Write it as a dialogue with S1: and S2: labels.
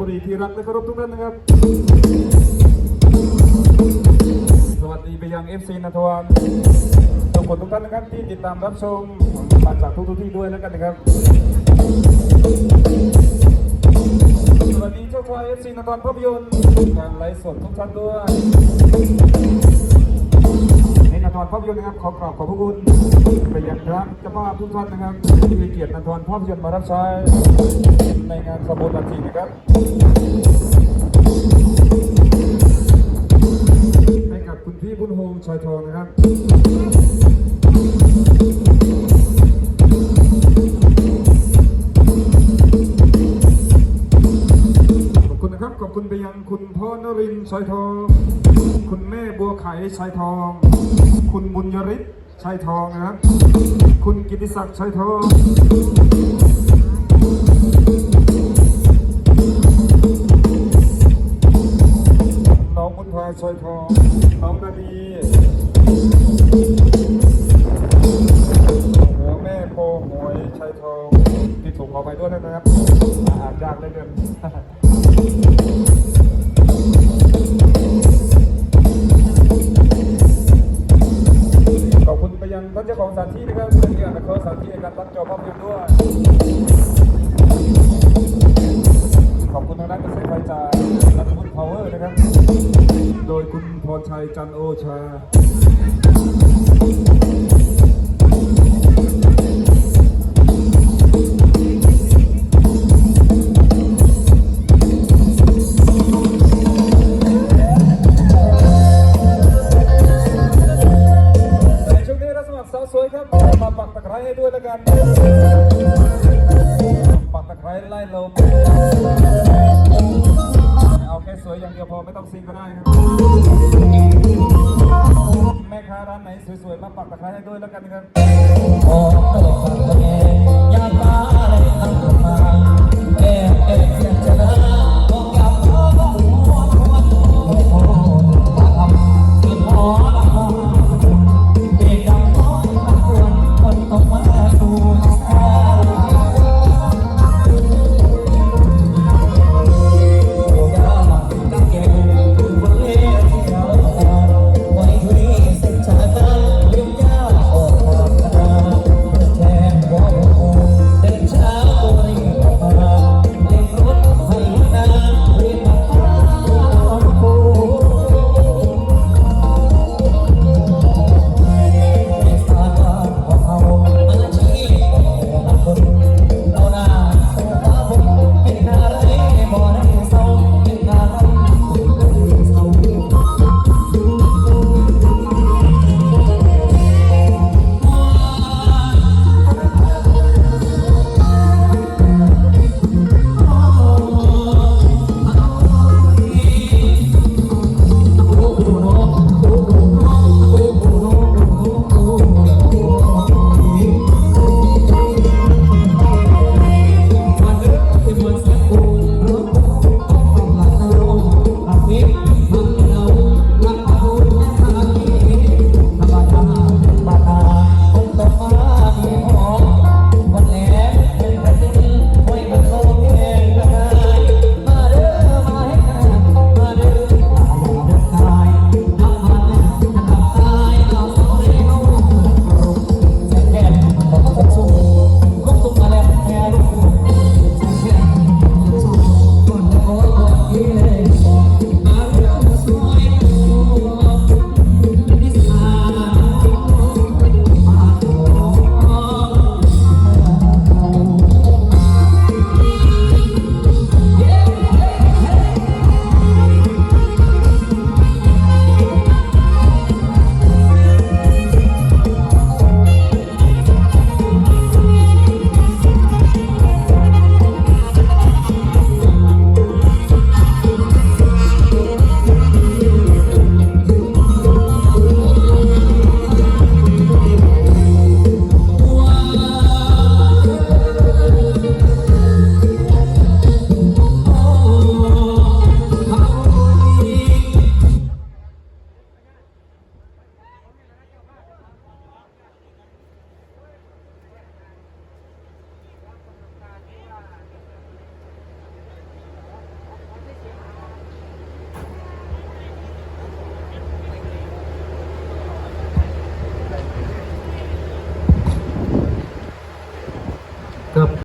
S1: บุรีที่รักและเคารพทุกท่านนะครับ สวัสดีไปยัง FC นาทวันทุกคนทุกท่านนะครับที่ติดตามรับชมมาจากทุกที่ด้วยแล้วกันนะครับ สวัสดีเจ้าชาย FC นาทวันภาพยนตร์การไลฟ์สดทุกท่านด้วย ทวันภาพยนตร์นะครับขอกราบขอบพระคุณไปยังพระเจ้าภาพทุกท่านนะครับที่มีเกียรตินาทวันภาพยนตร์มารับใช้ในงานขบวนวันที่นะครับให้กับคุณพี่บุญโฮมชายทองนะครับขอบคุณนะครับขอบคุณไปยังคุณพ่อนรินทร์ชายทอง คุณแม่บัวไข่ชายทอง คุณบุญยริศชายทองนะครับ คุณกิติศักดิ์ชายทองน้องบุญพาชายทองน้องนาดีหัวแม่โพหวยชายทองที่ถูกเอาไปด้วยนะครับอานยากเหลยเกิน จันโอชา